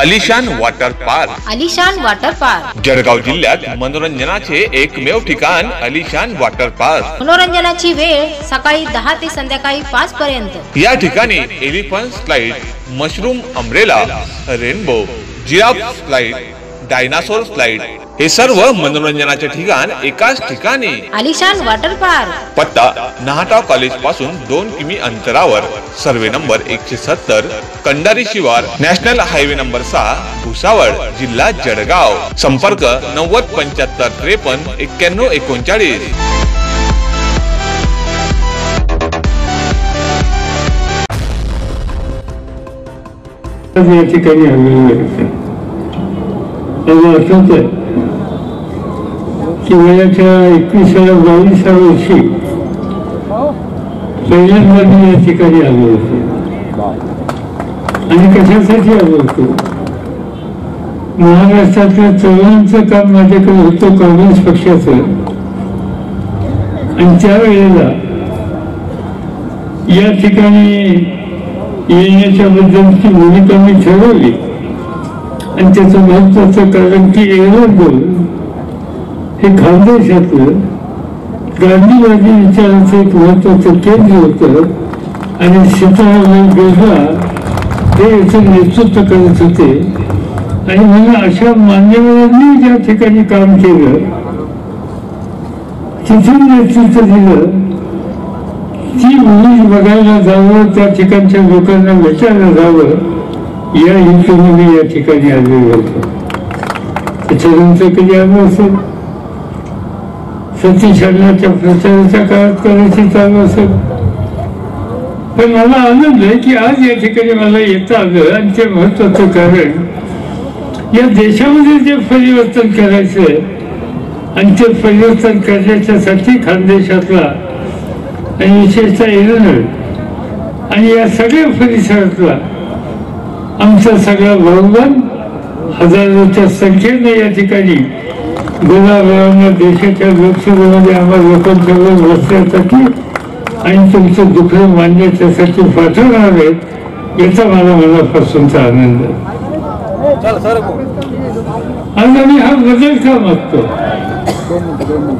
अलिशान water park अलिशान water park Jalgaon जिल्ह्यात मनोरंजनाचे एकमेव ठिकाण अलिशान वॉटर पार्क मनोरंजनाची वेळ सकाळी दहा ते संध्याकाळी पाच पर्यंत. या ठिकाणी elephant slide mushroom umbrella rainbow giraffe slide dinosaur slide हे सर्व मनोरंजनाचे ठिकाण एकाच ठिकाणी. अलिशान वॉटर पार्क. पत्ता नाहटा कॉलेजपासून दोन किमी अंतरावर. सर्वे नंबर एकशे सत्तर कंडारी शिवार नॅशनल हायवे नंबर सहा भुसावळ जिल्हा जळगाव. संपर्क नव्वद पंच्याहत्तर त्रेपन्न एक्क्याण्णव एकोणचाळीस. या ठिकाणी आलेलो आहे की वयाच्या एकविसाव्या बावीसाव्या वर्षी. पहिल्यांदा मी या ठिकाणी आलो होतो. आणि कशासाठी आलो होतो? महाराष्ट्रातल्या तरुणांचं काम माझ्याकडे होतं काँग्रेस पक्षाचं. आणि त्यावेळेला या ठिकाणी येण्याच्या बद्दलची भूमिका मी ठरवली. आणि त्याचं महत्वाचं कारण की एरंडोल हे खानदेशातलं गांधीवादी विचाराचं एक महत्वाचं केंद्र होतं. आणि सीताराम बिर्ला हे याचं नेतृत्व करत होते. आणि मला अशा मान्यवरांनी ज्या ठिकाणी काम केलं तिथून नेतृत्व दिलं ती मुली बघायला जावं त्या ठिकाणच्या लोकांना भेटायला जावं या हेतूने या ठिकाणी आलेलो होतो त्याच्यानंतर कधी आलो असेल सतीशरणाच्या प्रचाराच्या काळात कदाचित चालू असेल. पण मला आनंद आहे की आज या ठिकाणी मला येता आलं आणि ते महत्वाचं कारण या देशामध्ये जे परिवर्तन करायचं आणि ते परिवर्तन करण्याच्यासाठी खानदेशातला आणि विशेषतः एरनळ आणि या सगळ्या परिसरातला तुमचं सगळं बहुमान हजारोच्या संख्येने या ठिकाणी गुलाबांना देशाच्या लोकसभेमध्ये आम्हा लोकांसोबत बसण्यासाठी आणि तुमचं दुःख मांडण्याच्यासाठी पाठवणार आहेत याचा मला मनापासूनचा आनंद आज आम्ही हा बदल का मागतो?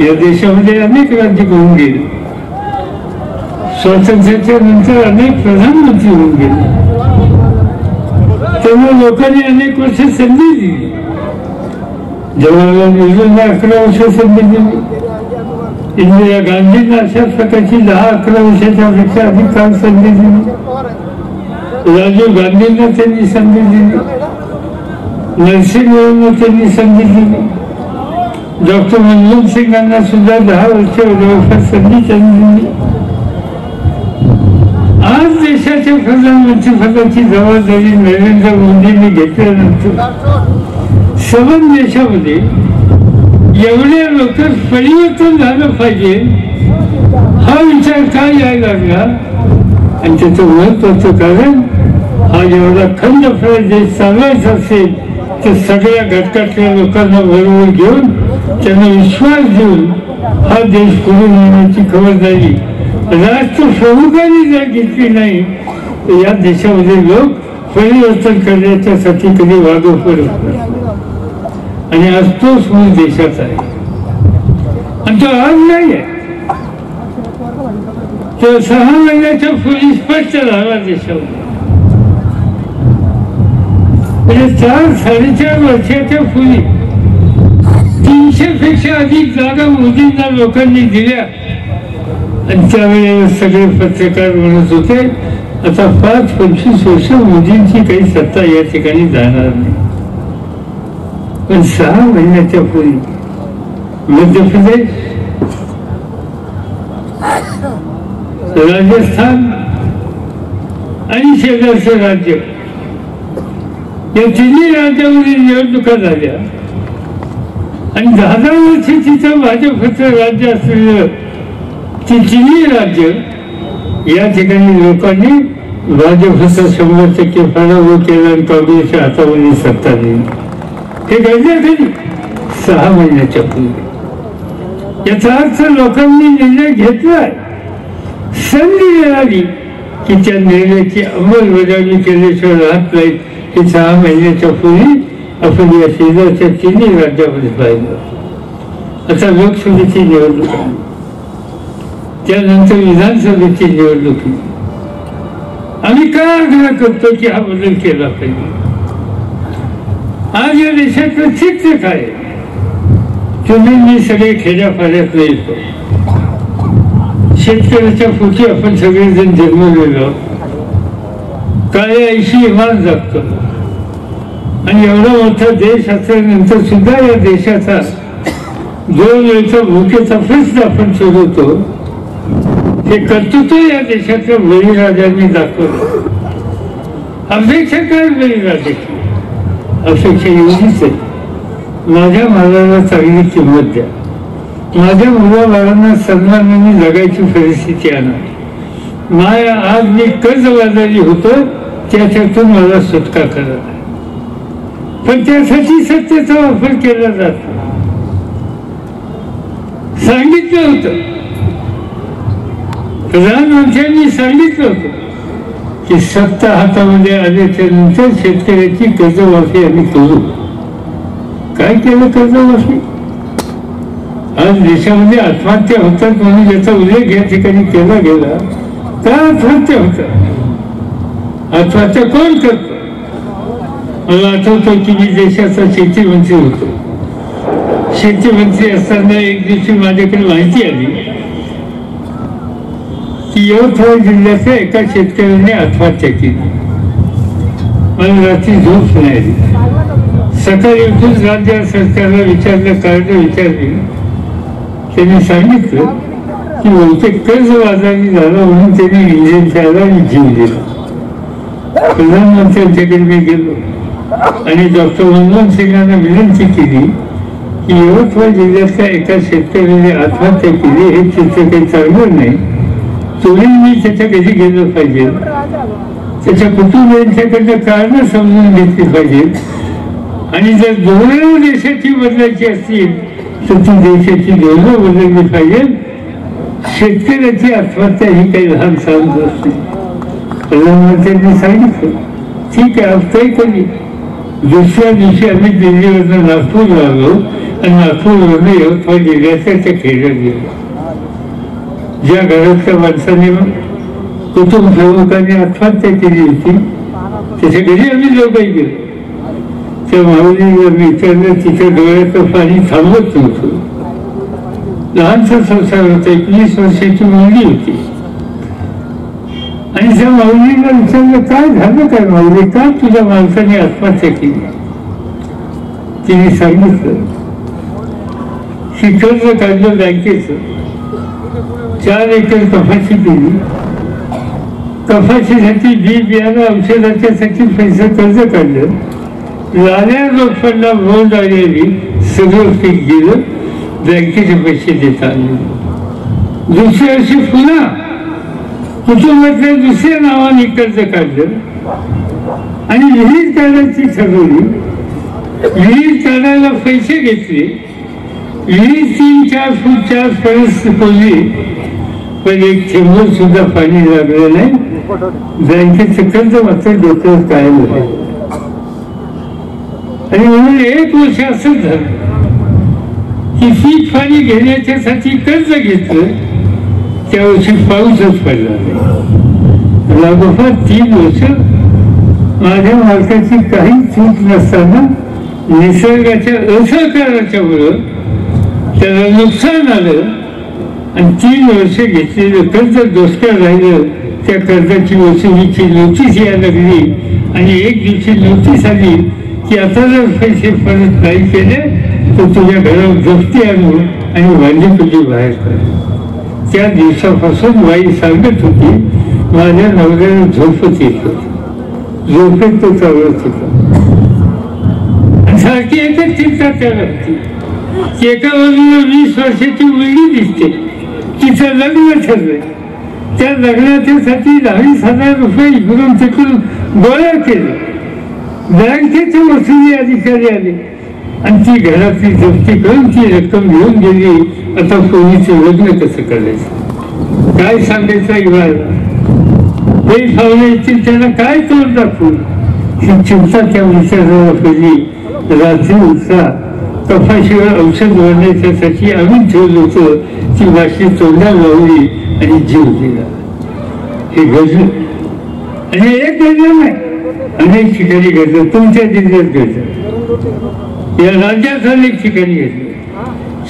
या देशामध्ये अनेक राज्य होऊन गेली. स्वातंत्र्याच्या नंतर अनेक प्रधानमंत्री होऊन गेले. तेव्हा लोकांनी अनेक वर्ष संधी दिली जवाहरलाल नेहरूंना अकरा वर्ष संधी दिली इंदिरा गांधींना अशाच प्रकारची दहा अकरा वर्षाच्या पेक्षा अधिक काळ संधी दिली राजीव गांधींना त्यांनी संधी दिली नरसिंह त्यांनी संधी दिली डॉक्टर मनमोहन सिंगांना सुद्धा दहा वर्ष जवळपास संधी त्यांनी दिली आज देशाच्या प्रधानमंत्री पदाची जबाबदारी नरेंद्र मोदींनी घेतल्यानंतर सबन देशामध्ये एवढ्या लवकर परिवर्तन झालं पाहिजे हा विचार काय यायला लागला? आणि त्याचं महत्वाचं कारण हा एवढा खंड देश चालवायचा असेल तर सगळ्या घटकातल्या लोकांना बरोबर घेऊन त्यांना विश्वास देऊन हा देश पुढे नेण्याची खबरदारी राष्ट्रप्रमुखांनी जर घेतली नाही तर या देशामध्ये लोक परिवर्तन करण्याच्यासाठी कधी वागव पडत आणि आज तोच मूळ देशाचा आहे. आणि तो आज नाही आहे. तो सहा महिन्याच्या पूर्वी स्पष्ट झाला देशामध्ये. म्हणजे चार साडेचार वर्षाच्या पूर्वी तीनशे पेक्षा अधिक जागा मोदींना लोकांनी दिल्या. आणि त्यावेळेला सगळे पत्रकार म्हणत होते आता पाच पंचवीस वर्ष मोदींची काही सत्ता या ठिकाणी जाणार नाही. पण सहा महिन्याच्या पूर्वी मध्य प्रदेश राजस्थान आणि शेजारचं राज्य या तिन्ही राज्यामध्ये निवडणुका झाल्या. आणि दहा दहा वर्ष तिथं भाजपचं राज्य असलेलं ती तिन्ही राज्य या ठिकाणी लोकांनी भाजपचा शंभर टक्के फायदा केला आणि काँग्रेसच्या हातामध्ये सत्ता दिली हे घडले सहा महिन्याच्या पूर्वी याचा अर्थ लोकांनी निर्णय घेतलाय संधी मिळाली की त्या निर्णयाची अंमलबजावणी केल्याशिवाय राहत नाही. हे सहा महिन्याच्या पूर्वी आपण या शेजारच्या तिन्ही राज्यामध्ये पाहिलं. आता लोकसभेची निवडणूक आहे. त्यानंतर विधानसभेची निवडणूक आम्ही काय आग्रह करतो की हा बदल केला पाहिजे? आज या देशातलं चित्र काय आहे? तुम्ही मी सगळे खेड्याफाड्यात येतो शेतकऱ्याच्या पोटी आपण सगळेजण जन्मलेलो काय ऐशी इमान जगतो. आणि एवढा मोठा देश असल्यानंतर सुद्धा या देशाचा दोन वेळचा भूकेचा प्रश्न आपण सोडवतो. हे कर्तृत्व या देशातल्या बळीराजांनी दाखवलं. अपेक्षा काय बळीराजे अपेक्षा एवढीच आहे. माझ्या मालाला चांगली किंमत द्या. माझ्या मुलाबाळांना सन्मानाने जगायची परिस्थिती आणा. माया आज मी कर्जबाजारी होतो त्याच्यातून मला सुटका करा. पण त्यासाठी सत्तेचा वापर केला जातो. सांगितलं होतं. प्रधानमंत्र्यांनी सांगितलं होतं की सत्ता हातामध्ये आल्याच्यानंतर शेतकऱ्याची कर्जमाफी आम्ही करू. काय केलं कर्जमाफी? आज देशामध्ये आत्महत्या होतात म्हणून ज्याचा उल्लेख या ठिकाणी केला गेला त्या आत्महत्या होतात. आत्महत्या कोण करतो? मला आठवतं की मी देशाचा शेती मंत्री होतो. शेती मंत्री असताना एक दिवशी माझ्याकडे माहिती आली. की यवतमाळ जिल्ह्यातल्या एका शेतकऱ्याने आत्महत्या केली मला रात्री झोप नाही सकाळी उठून राज्य सरकारला विचारलं कारण विचारले. त्यांनी सांगितलं की बहुतेक कर्जबाजारी झाला म्हणून त्यांनी इंजिन खेळायला आणि जीव दिला. प्रधानमंत्र्यांच्याकडे मी गेलो आणि डॉक्टर मनमोहन सिंगांना विनंती केली की यवतमाळ जिल्ह्यातल्या एका शेतकऱ्याने आत्महत्या केली हे चित्र काही चांगलं नाही तुम्ही मी त्याच्या घरी गेलं पाहिजे. त्याच्या कुटुंबियांच्याकडनं कारणं समजून घेतली पाहिजे. आणि जर धोरणं देशाची बदलायची असतील तर ती देशाची धोरणं बदलली पाहिजे. शेतकऱ्याची आत्महत्या ही काही लहान सहान गोष्ट प्रधानमंत्र्यांनी सांगितलं ठीक आहे आजही कधी दुसऱ्या दिवशी आम्ही दिल्लीवरनं नागपूरला आलो आणि नागपूरवरनं यवतमाळ जिल्ह्याच्या त्या खेड्यात गेलो. ज्या घरातल्या माणसाने कुटुंब सेवकाने आत्महत्या केली होती. त्याच्या घरी आम्ही दोघंही गेलो. त्या माऊलीला मित्रांना विचारलं तिच्या डोळ्याचं पाणी थांबत नव्हतं. लहानसा संसार होता. एकवीस वर्षाची मुलगी होती. आणि त्या माऊलीला विचारलं काय झालं काय माऊली? का तुझ्या माणसाने आत्महत्या केली? तिने सांगितलं की कर्ज काढलं बँकेचं. चार एकर कपाशी केली कपाशीसाठी बी बियाणं औषधाच्यासाठी पैसे कर्ज काढलं. लाल्या लोकांना बोंड आलेली सगळं पीक गेलं बँकेचे पैसे देता आले. दुसऱ्या वर्षी पुन्हा कुटुंबातल्या दुसऱ्या नावाने कर्ज काढलं. आणि विहीर काढायची ठरवली. विहीर काढायला पैसे घेतले. विहीर तीन चार फूट चार पर्यंत पण एक चेंबर सुद्धा पाणी लागलं नाही. बँकेचं कर्ज मात्र डोक्यावर कायम राहिलं आणि म्हणून एक वर्ष असंच झालं की पीक पाणी घेण्याच्यासाठी कर्ज घेतलं त्या वर्षी पाऊसच पडला नाही. लागोपाठ तीन वर्ष माझ्या मालकाची काही चूक नसताना निसर्गाच्या असहकाराच्या बरोबर त्याला नुकसान आलं आणि तीन वर्ष घेतलेलं कर्ज डोसक्यात राहिलं. त्या कर्जाची वसुलीची नोटीस यायला लागली. आणि एक दिवशी नोटीस आली की आता जर पैसे परत नाही केले तर तुझ्या घरावर जप्ती आणू आणि वांजी तुझी बाहेर कर. त्या दिवसापासून बाई सांगत होती माझ्या नवऱ्याला झोपत येत होती. झोपेत तो चालत होता. सारखी एकच चिंता त्या लागती एका बाजूला वीस वर्षाची मुलगी दिसते. तिचं लग्न ठरलंय. त्या लग्नाच्यासाठी दहावीस हजार रुपये इकडून तिकडून गोळा केले. बँकेचे वसुली अधिकारी आले. आणि ती घरातली जप्ती करून ती रक्कम घेऊन गेली. आता पोलीचं लग्न कसं करायचं? काय सांगायचं इवाळला हे पाहुणे येतील त्यांना काय तोंड दाखवू? ही चिंता त्या विचाराला होती रात्री उत्साह कफाशिवाय औषध वाढण्याच्यासाठी आम्ही ठेवलं होतं. ती माशी तोंडा लावली आणि जीव दिला हे घडलं आणि एक घडलं नाही अनेक ठिकाणी घडलं तुमच्या जिल्ह्यात घडलं या राज्यात अनेक ठिकाणी घडलं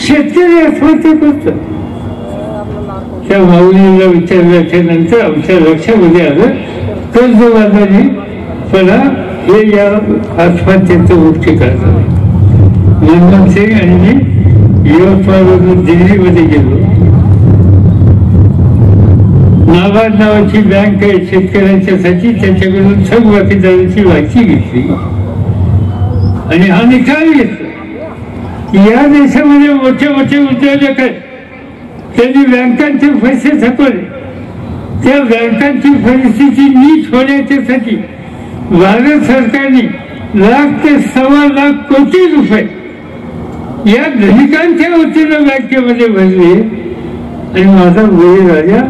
शेतकरी आत्महत्या करतो त्या माऊलीला विचारल्याच्या नंतर आमच्या लक्षामध्ये आलं. कर्जबाजारी पणा हे या आत्महत्येचं मुख्य कारण मनमोहन सिंग आणि मी दिल्लीमध्ये गेलो नाबार्ड नावाची बँक आहे शेतकऱ्यांच्यासाठी त्याच्याकडून थकबाकीदारांची वाची घेतली. आणि हा निकाल घेतला. या देशामध्ये मोठे मोठे उद्योजक आहेत. त्यांनी बँकांचे पैसे थकवले त्या बँकांची परिस्थिती नीट होण्याच्यासाठी भारत सरकारने लाख ते सव्वा लाख कोटी रुपये या ग्रहिकांच्या वतीनं बँकेमध्ये भरली आणि माझा मुली राजा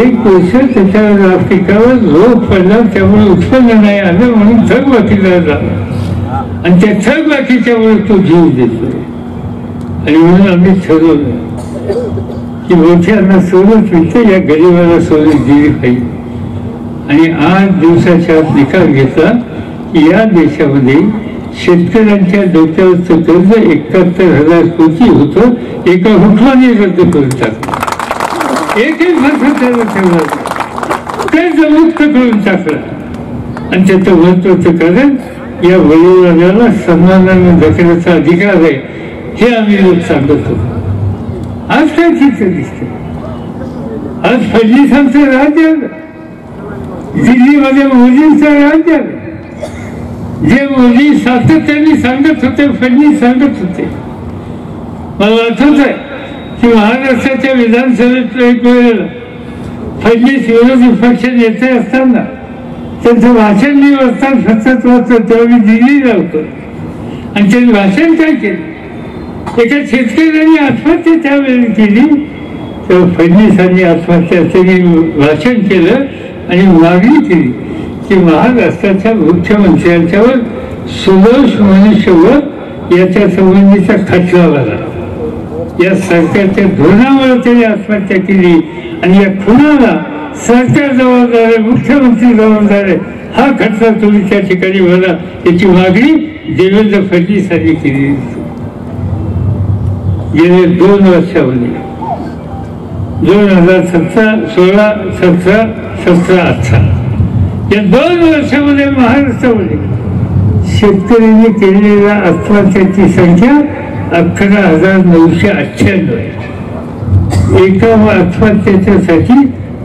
एक वर्ष त्याच्या पिकावर रोग पडला त्यामुळे उत्पन्न नाही. आलं म्हणून थकबाकीदार झाला आणि त्या थकबाकीच्यामुळे तो जीव देतो. आणि म्हणून आम्ही ठरवलं की मोठ्यांना सोडून मिळते या गरीबाला सोडून दिली पाहिजे आणि आठ दिवसाच्या निकाल घेतला की या देशामध्ये शेतकऱ्यांच्या डोक्यावरचं कर्ज एकाहत्तर हजार कोटी होतं एका हुकमाने रद्द करून टाकलं. एक वर्ष त्याला ठेवला कर्ज मुक्त करून टाकलं. आणि त्याचं महत्वाचं कारण या बळीराजाला सन्मानाने जगण्याचा अधिकार आहे हे आम्ही लोक सांगत होतो आज काय चित्र दिसत? आज फडणवीसांचं राज्य आलं. दिल्लीमध्ये मोदींचं राज्य आलं. जे मुली सातत्याने सांगत होते फडणी सांगत होते. मला आठवत आहे की महाराष्ट्राच्या विधानसभेत एक वेळेला फडणीस विरोधी पक्ष नेते असताना त्यांचं भाषण मी वाचताना सतत वाचतो तेव्हा मी दिल्लीला होतो आणि त्यांनी भाषण काय केलं? एका शेतकऱ्यांनी आत्महत्या त्यावेळी केली. तेव्हा फडणीसांनी आत्महत्या त्यांनी भाषण केलं आणि मागणी केली. की महाराष्ट्राच्या मुख्यमंत्र्यांच्यावर सुदोष व याच्या संबंधीचा खटला भरा या सरकारच्या धोरणामुळे त्यांनी आत्महत्या केली आणि या खुणाला सरकार जबाबदार आहे मुख्यमंत्री जबाबदार आहे. हा खटला तुम्ही त्या ठिकाणी भरा याची मागणी देवेंद्र फडणवीसांनी केली. गेले दोन वर्षामध्ये दोन हजार सतरा सोळा सतरा सतरा अठरा. या दोन वर्षामध्ये महाराष्ट्रामध्ये शेतकऱ्यांनी केलेल्या आत्महत्याची संख्या अकरा हजार नऊशे अठ्ठ्याण्णव आहे. एका आत्महत्येच्यासाठी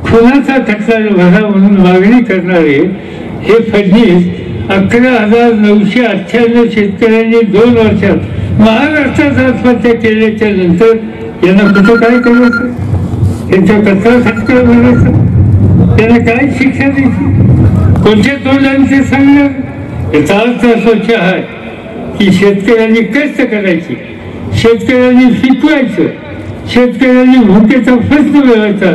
खुनाचा खटला भरा म्हणून मागणी करणारे हे फडणीस अकरा हजार नऊशे अठ्ठ्याण्णव शेतकऱ्यांनी दोन वर्षात महाराष्ट्रात आत्महत्या केल्याच्यानंतर यांना कुठं काय करायचं? यांच्या कचरा खटका भरायचा त्यांना काय शिक्षा द्यायची? कोणते तोंडाने ते सांगणार याचा अर्थ स्वच्छ आहे की शेतकऱ्यांनी कष्ट करायची. शेतकऱ्यांनी शिकवायचं. शेतकऱ्यांनी भुकेचा प्रश्न मिळवायचा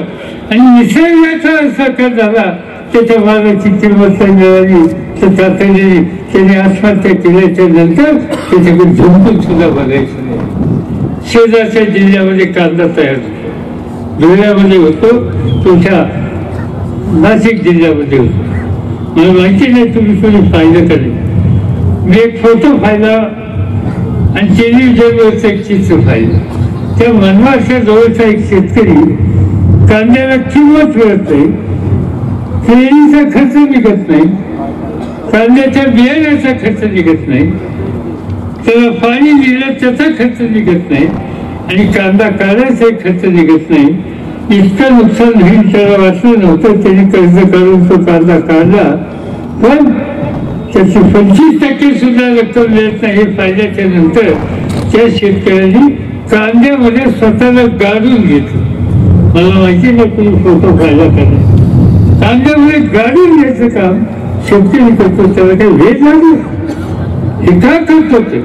आणि निसर्गाचा असा झाला त्याच्या वादाची किंमत मिळाली तर तातडीने त्याने आत्महत्या केल्याच्यानंतर त्याच्याकडे झुंपून सुद्धा बघायचं नाही. शेजारच्या जिल्ह्यामध्ये कांदा तयार होतो. धुळ्यामध्ये होतो. तुमच्या नाशिक जिल्ह्यामध्ये होतो. मला माहिती नाही तुम्ही कोणी फायदा करेल. मी एक फोटो फायदा आणि टेलिव्हिजनवरचं एक चित्र फायदा त्या मनमाडच्या जवळचा एक शेतकरी कांद्याला किंमत मिळत नाही. पेरणीचा खर्च निघत नाही. कांद्याच्या बियाण्याचा खर्च निघत नाही. त्याला पाणी दिलं त्याचा खर्च निघत नाही. आणि कांदा काढायचा खर्च निघत नाही. इतकं नुकसान होईल त्याला वाटलं नव्हतं. त्यांनी कर्ज काढून तो कांदा काढला. पण त्याची पंचवीस टक्के सुद्धा रक्कम देत नाही फायद्याच्या नंतर त्या शेतकऱ्यांनी कांद्यामध्ये स्वतःला गाडून घेतलं. मला माहिती नाही कोणी फोटो फायदा करा कांद्यामध्ये गाडून घ्यायचं काम शेतकरी करतो. त्याला काही वेळ लागली. हे का करतो ते?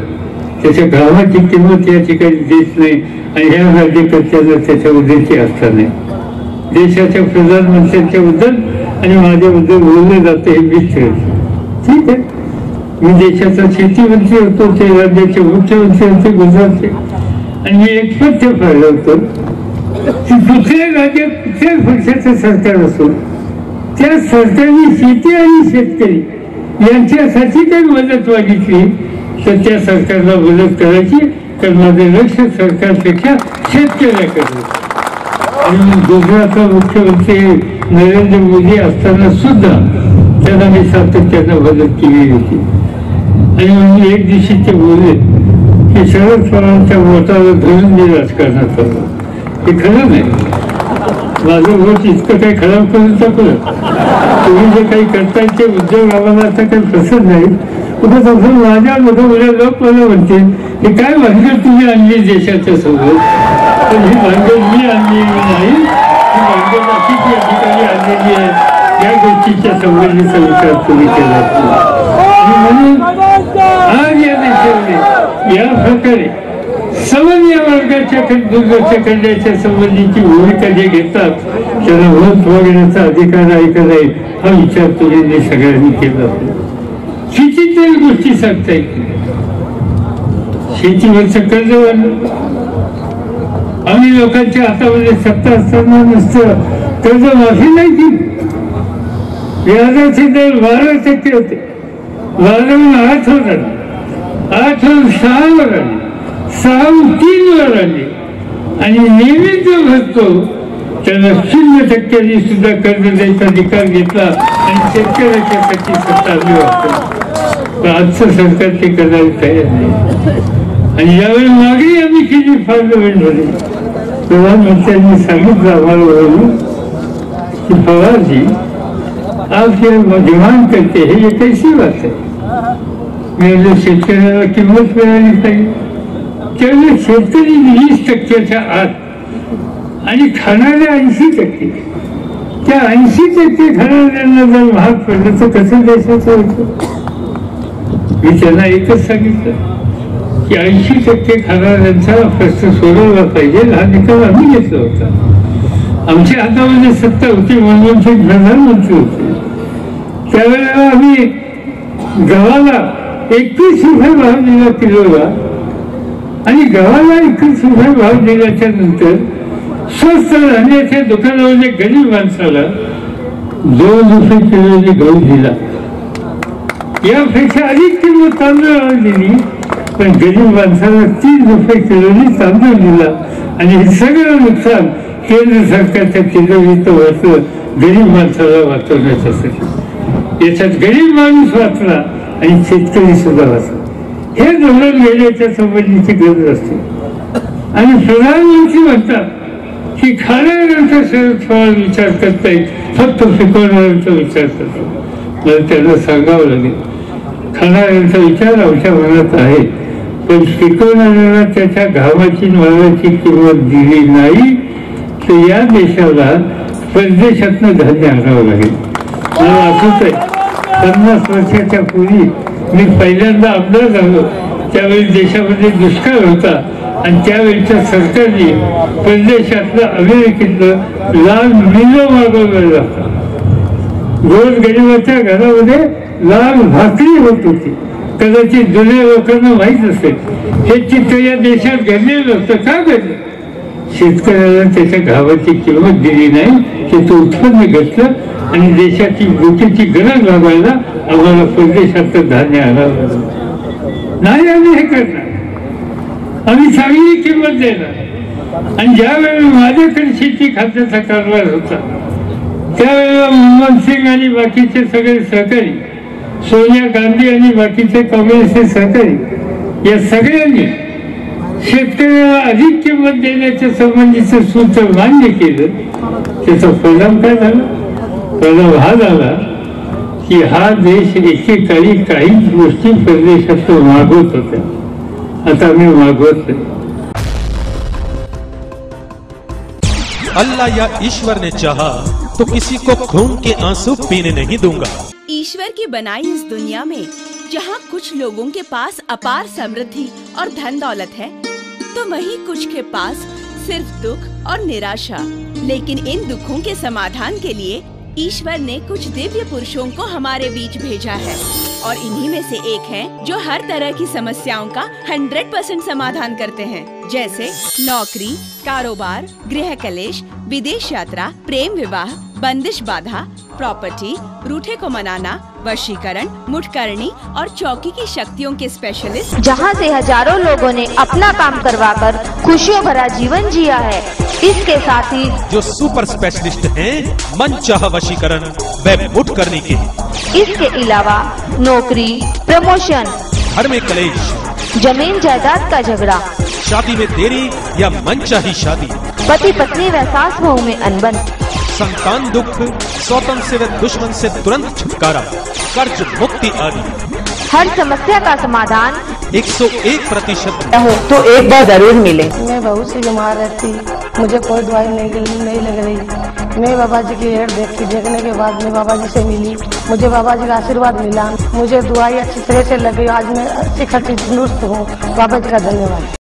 त्याच्या गावाची किंमत या ठिकाणी देत नाही. आणि ह्या राज्यकर्त्याला त्याच्या उद्याची असता नाही. देशाच्या प्रधानमंत्र्यांच्या बद्दल आणि माझ्याबद्दल बोललं जातं हे मित्र ठीक आहे. मी देशाचा शेतीमंत्री होतो ते राज्याचे मुख्यमंत्री होते गुजरातचे. आणि मी एकपथ्य पाहिलं होतं की राज्यात कुठल्याच पक्षाचं सरकार असो त्या सरकारने शेती आणि शेतकरी यांच्यासाठी काही मदत मागितली तर त्या सरकारला मदत करायची तर माझं लक्ष सरकारपेक्षा शेतकऱ्याकडे आणि गुजरातचा मुख्यमंत्री नरेंद्र मोदी असताना सुद्धा त्यांना मी सातत्यानं मदत केली होती आणि म्हणजे एक दिवशी ते बोलले की शरद पवारांच्या मताला धरून मी राजकारणात आलो हे खरं नाही माझं मत इतकं काही खराब करून टाकलं तुम्ही जे काही करताय ते उद्योग आम्हाला आता काही पसंत नाही कुठे असं माझ्या मोठं उद्या लोक मला म्हणते हे काय भानगड तुम्ही आणली देशाच्या सोबत तर ही भानगड मी आणलेली नाही. ही भानगड अशीच या ठिकाणी आणलेली आहे. या गोष्टीच्या संबंधीचा विचार तुम्ही केला म्हणून आज या देशामध्ये या प्रकारे समन्वय वर्गाच्या दुर्लक्ष करण्याच्या संबंधीची भूमिका जे घेतात त्याला वत वगैरेचा अधिकार आहे का नाही हा विचार तुम्ही सगळ्यांनी केला शेतीतील गोष्टी सांगता येतील शेतीवरचं म्हणजे कर्ज आम्ही लोकांच्या हातामध्ये सत्ता असताना नुसतं कर्ज माफी नाही व्याजाचे दर बारा टक्के होते. बाराहून आठ वर आले. आठ वरून सहा वर आले. सहा तीन वर आले. आणि नेहमी जो भरतो त्यांना शून्य टक्क्यांनी सुद्धा कर्ज द्यायचा निकाल घेतला आणि शेतकऱ्याच्यासाठी सत्ता आम्ही आजचं सरकार ते करायला तयार नाही. आणि यावेळी मागणी आम्ही केली फार वेळ प्रधानमंत्र्यांनी सांगितलं आम्हाला की पवारजी आप ये डिमांड करते हे ये कैसी बात आहे मेरे शेतकऱ्याला किंमत मिळाली पाहिजे त्यावेळेस शेतकरी वीस टक्क्याच्या आत आणि खाणारे ऐंशी टक्के. त्या ऐंशी टक्के खाणाऱ्यांना जर महाग पडलं तर कसं देशाचं होतं? मी त्यांना एकच सांगितलं की ऐंशी टक्के खासदारांचा प्रश्न सोडवला पाहिजे. हा निकाल आम्ही घेतला होता. आमच्या हातामध्ये सत्ता होती मनमोहन सिंग प्रधानमंत्री होते. त्यावेळेला आम्ही गव्हाला एकवीस रुपये भाव दिला किलोला आणि गव्हाला एकवीस रुपये भाव दिल्याच्या नंतर स्वस्त धान्याच्या दुकानामध्ये गरीब माणसाला दोन रुपये किलोने गहू दिला. यापेक्षा अधिक किंमत तांदूळ पण गरीब माणसाला रुपये किलोनी तांदूळ दिला. आणि हे सगळं नुकसान केंद्र सरकारच्या गरीब माणसाला वाचवण्यासाठी याच्यात गरीब माणूस वाचला आणि शेतकरी सुद्धा वाचला. हे धोरण घेण्याच्या संबंधीची गरज असते. आणि प्रधानमंत्री म्हणतात की शरद पवार विचार करता येईल फक्त पिकवणाऱ्यांचा विचार करतो मला त्यांना सांगावं लागेल. खाणाऱ्यांचा विचार आमच्या मनात आहे. पण शिकवणाऱ्यांना त्याच्या घामाची मालाची किंमत दिली नाही तर या देशाला परदेशातनं धान्य आणावं लागेल. मला आठवत आहे पन्नास वर्षाच्या पूर्वी मी पहिल्यांदा आमदार झालो त्यावेळी देशामध्ये दुष्काळ होता आणि त्यावेळच्या सरकारने परदेशातलं अमेरिकेतलं लाल मिल मागवलं जातं रोज गरीबाच्या घरामध्ये लाल भाकरी होत होती. कदाचित जुन्या लोकांना माहीत असेल. हे चित्र या देशात घडलेलं होतं. का घडलं? शेतकऱ्याला त्याच्या घावाची किंमत दिली नाही. त्याचं उत्पन्न घेतलं आणि देशाची गोष्टीची गरज भागायला आम्हाला परदेशातलं धान्य आणावं नाही आम्ही हे करणार. आम्ही चांगली किंमत देणार. आणि ज्यावेळी माझ्याकडे शेती खात्याचा कारभार होता त्यावेळेला मनमोहन सिंग आणि बाकीचे सगळे सहकारी सोनिया गांधी आणि बाकीचे काँग्रेसचे सहकारी या सगळ्यांनी शेतकऱ्याला अधिक किंमत देण्याच्या संबंधीचं मान्य केलं. त्याचा परिणाम काय झाला? परिणाम हा झाला की हा देश एकेकाळी गोष्टी परदेशात मागवत होत्या आता मागवत अल्लाह या ईश्वर ने चाहा तो किसी को खून के आँसू पीने नहीं दूँगा। ईश्वर की बनाई इस दुनिया में, जहाँ कुछ लोगों के पास अपार समृद्धि और धन दौलत है तो वहीं कुछ के पास सिर्फ़ दुख और निराशा। लेकिन इन दुखों के समाधान के लिए ईश्वर ने कुछ दिव्य पुरुषों को हमारे बीच भेजा है। और इन्हीं में से एक है, जो हर तरह की समस्याओं का 100 परसेंट समाधान करते हैं। जैसे नौकरी, कारोबार, गृह कलेश, विदेश यात्रा, प्रेम विवाह, बंदिश बाधा प्रॉपर्टी रूठे को मनाना वशीकरण मुठकरणी और चौकी की शक्तियों के स्पेशलिस्ट जहाँ से हज़ारों लोगों ने अपना काम करवाकर खुशियों भरा जीवन जिया है इसके साथ ही जो सुपर स्पेशलिस्ट हैं मन चाह वशीकरण व मुठ करने के इसके अलावा नौकरी प्रमोशन घर में कलेश ज़मीन जायदाद का झगड़ा शादी में देरी या मन चाही शादी। पति पत्नी व सास बहू में अनबन। संतान दुख स्वतंत्र से व दुश्मन से तुरंत छुटकारा। कर्ज मुक्ति आदि। हर समस्या का समाधान। 101 प्रतिशत। हो तो एक बार ज़रूर मिले। मैं बहुत सी बीमार रहती मुझे कोई दवाई नहीं नहीं लग रही। मैं बाबा जी की एड देखी देखने के बाद मैं बाबा जी से मिली। मुझे बाबा जी का आशीर्वाद मिला। मुझे दवाई अच्छी तरह से लगी। आज मैं अच्छी खासी दुरुस्त हूँ। बाबा जी का धन्यवाद।